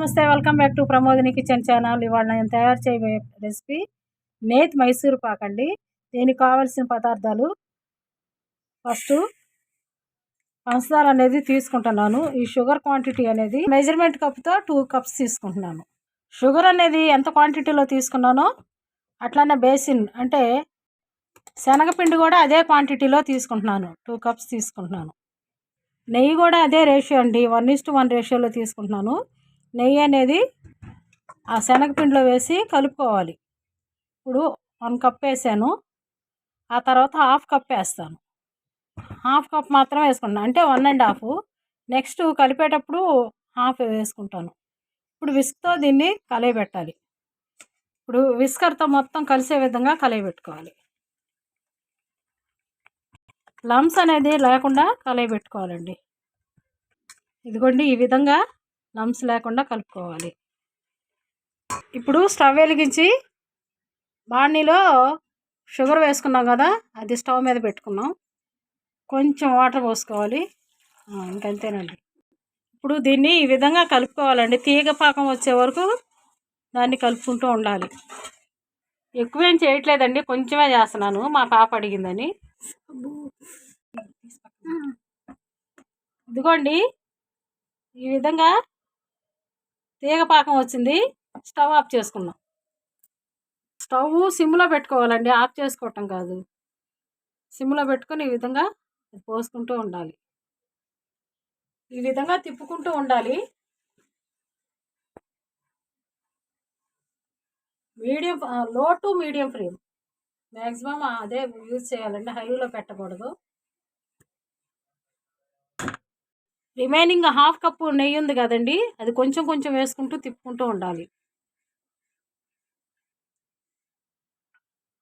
నమస్తే welcome back to Pramodini kitchen channel. ఇవాళ నేను తయారు చేయబోయే రెసిపీ నేతి మైసూర్ పాక్ అండి. దీనికి కావాల్సిన పదార్థాలు ఫస్ట్ పంచదార అనేది తీసుకుంటున్నాను. ఈ షుగర్ క్వాంటిటీ అనేది మెజర్మెంట్ కప్తో టూ కప్స్ తీసుకుంటున్నాను. షుగర్ అనేది ఎంత క్వాంటిటీలో తీసుకున్నానో అట్లానే బేసిన్ అంటే శనగపిండి కూడా అదే క్వాంటిటీలో తీసుకుంటున్నాను. టూ కప్స్ తీసుకుంటున్నాను. నెయ్యి కూడా అదే రేషియో అండి. వన్ ఇస్ టు వన్ రేషియోలో తీసుకుంటున్నాను. నెయ్యి అనేది ఆ శనగపిండిలో వేసి కలుపుకోవాలి. ఇప్పుడు వన్ కప్ వేసాను. ఆ తర్వాత హాఫ్ కప్ వేస్తాను. హాఫ్ కప్ మాత్రం వేసుకుంటాను అంటే వన్ అండ్ హాఫ్. నెక్స్ట్ కలిపేటప్పుడు హాఫ్ వేసుకుంటాను. ఇప్పుడు విస్క్తో దీన్ని కలయబెట్టాలి. ఇప్పుడు విస్కర్తో మొత్తం కలిసే విధంగా కలయబెట్టుకోవాలి. లమ్స్ అనేది లేకుండా కలయబెట్టుకోవాలండి. ఇదిగోండి ఈ విధంగా లమ్స్ లేకుండా కలుపుకోవాలి. ఇప్పుడు స్టవ్ వెలిగించి బాణీలో షుగర్ వేసుకున్నాం కదా అది స్టవ్ మీద పెట్టుకున్నాం. కొంచెం వాటర్ పోసుకోవాలి. ఇంకంతేనండి. ఇప్పుడు దీన్ని ఈ విధంగా కలుపుకోవాలండి. తీగ పాకం వచ్చే వరకు దాన్ని కలుపుకుంటూ ఉండాలి. ఎక్కువేం చేయట్లేదండి. కొంచెమే చేస్తున్నాను. మా పాప అడిగిందని. ఇదిగోండి. ఈ విధంగా తీగ పాకం వచ్చింది. స్టవ్ ఆఫ్ చేసుకున్నాం స్టవ్ సిమ్లో పెట్టుకోవాలండి. ఆఫ్ చేసుకోవటం కాదు. సిమ్లో పెట్టుకొని ఈ విధంగా పోసుకుంటూ ఉండాలి. ఈ విధంగా తిప్పుకుంటూ ఉండాలి. Medium low to medium flame maximum అదే యూజ్ చేయాలండి. హైలో పెట్టకూడదు. రిమైనింగ్ హాఫ్ కప్పు నెయ్యి ఉంది కదండి అది కొంచెం కొంచెం వేసుకుంటూ తిప్పుకుంటూ ఉండాలి.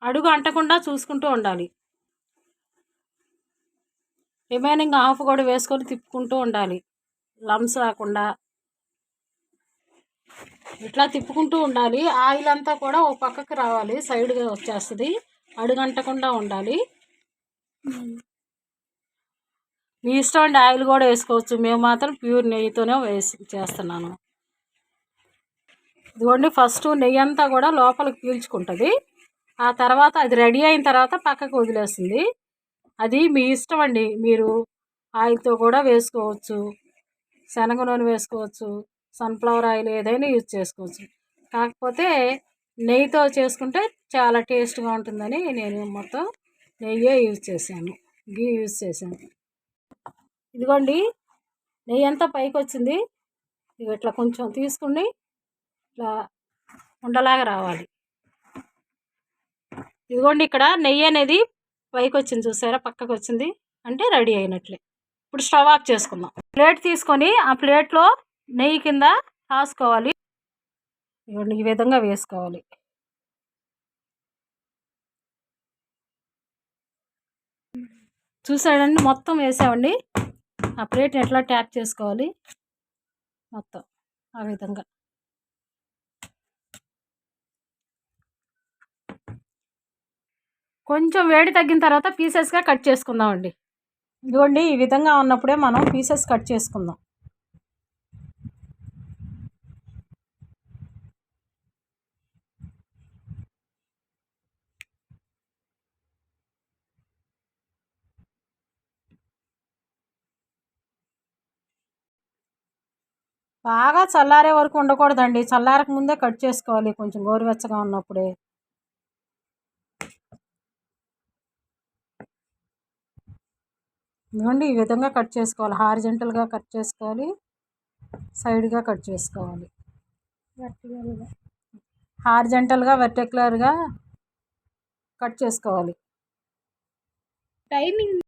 అడుగు అంటకుండా చూసుకుంటూ ఉండాలి. రిమైనింగ్ హాఫ్ కూడా వేసుకొని తిప్పుకుంటూ ఉండాలి. లమ్స్ రాకుండా ఇట్లా తిప్పుకుంటూ ఉండాలి. ఆయిల్ అంతా కూడా ఒక పక్కకు రావాలి సైడ్గా వచ్చేస్తుంది. అడుగంటకుండా ఉండాలి. మీ ఇష్టం అండి ఆయిల్ కూడా వేసుకోవచ్చు. మేము మాత్రం ప్యూర్ నెయ్యితోనే వేసి చేస్తున్నాను. ఇదిగోండి ఫస్ట్ నెయ్యి అంతా కూడా లోపలికి పీల్చుకుంటుంది. ఆ తర్వాత అది రెడీ అయిన తర్వాత పక్కకు వదిలేస్తుంది. అది మీ ఇష్టం అండి. మీరు ఆయిల్తో కూడా వేసుకోవచ్చు. శనగ నూనె వేసుకోవచ్చు. సన్ఫ్లవర్ ఆయిల్ ఏదైనా యూజ్ చేసుకోవచ్చు. కాకపోతే నెయ్యితో చేసుకుంటే చాలా టేస్ట్గా ఉంటుందని నేను మొత్తం నెయ్యే యూజ్ చేశాను. గీ యూజ్ చేశాను. ఇదిగోండి నెయ్యి అంతా పైకి వచ్చింది ఇవి ఇట్లా కొంచెం తీసుకుని ఇట్లా ఉండలాగా రావాలి. ఇదిగోండి ఇక్కడ నెయ్యి అనేది పైకి వచ్చింది చూసారా? పక్కకు వచ్చింది అంటే రెడీ అయినట్లే. ఇప్పుడు స్టవ్ ఆఫ్ చేసుకుందాం. ప్లేట్ తీసుకొని ఆ ప్లేట్లో నెయ్యి కింద రాసుకోవాలి. ఇవ్వండి ఈ విధంగా వేసుకోవాలి. చూసాడండి మొత్తం వేసామండి. ఆ ప్లేట్ ఎట్లా ట్యాప్ చేసుకోవాలి? మొత్తం ఆ విధంగా. కొంచెం వేడి తగ్గిన తర్వాత పీసెస్గా కట్ చేసుకుందామండి. ఇదిగోండి ఈ విధంగా ఉన్నప్పుడే మనం పీసెస్ కట్ చేసుకుందాం. బాగా చల్లారే వరకు ఉండకూడదండి. చల్లారక ముందే కట్ చేసుకోవాలి కొంచెం గోరువెచ్చగా ఉన్నప్పుడే. ఇవ్వండి ఈ విధంగా కట్ చేసుకోవాలి. హారిజెంటల్గా కట్ చేసుకోవాలి. సైడ్గా కట్ చేసుకోవాలి. హారిజెంటల్గా వెర్టిక్యులర్గా కట్ చేసుకోవాలి. టైమింగ్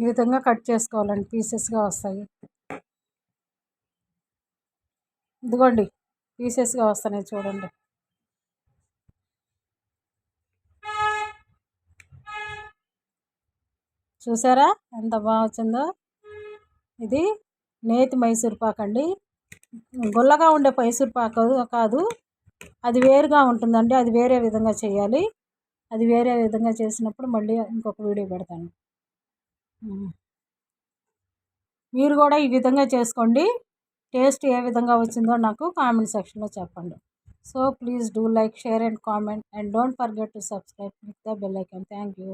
ఈ విధంగా కట్ చేసుకోవాలండి పీసెస్గా వస్తాయి. ఇదిగోండి పీసెస్గా వస్తున్నాయి చూడండి. చూసారా ఎంత బాగా వచ్చిందో? ఇది నేతి మైసూర్పాక్ అండి. గుల్లగా ఉండే మైసూర్ పాక్ కాదు అది వేరుగా ఉంటుందండి అది వేరే విధంగా చేయాలి. అది వేరే విధంగా చేసినప్పుడు మళ్ళీ ఇంకొక వీడియో పెడతాను. మీరు కూడా ఈ విధంగా చేసుకోండి. టేస్ట్ ఏ విధంగా వచ్చిందో నాకు కామెంట్ సెక్షన్లో చెప్పండి. So please do like share and comment and don't forget to subscribe with the bell icon. Thank you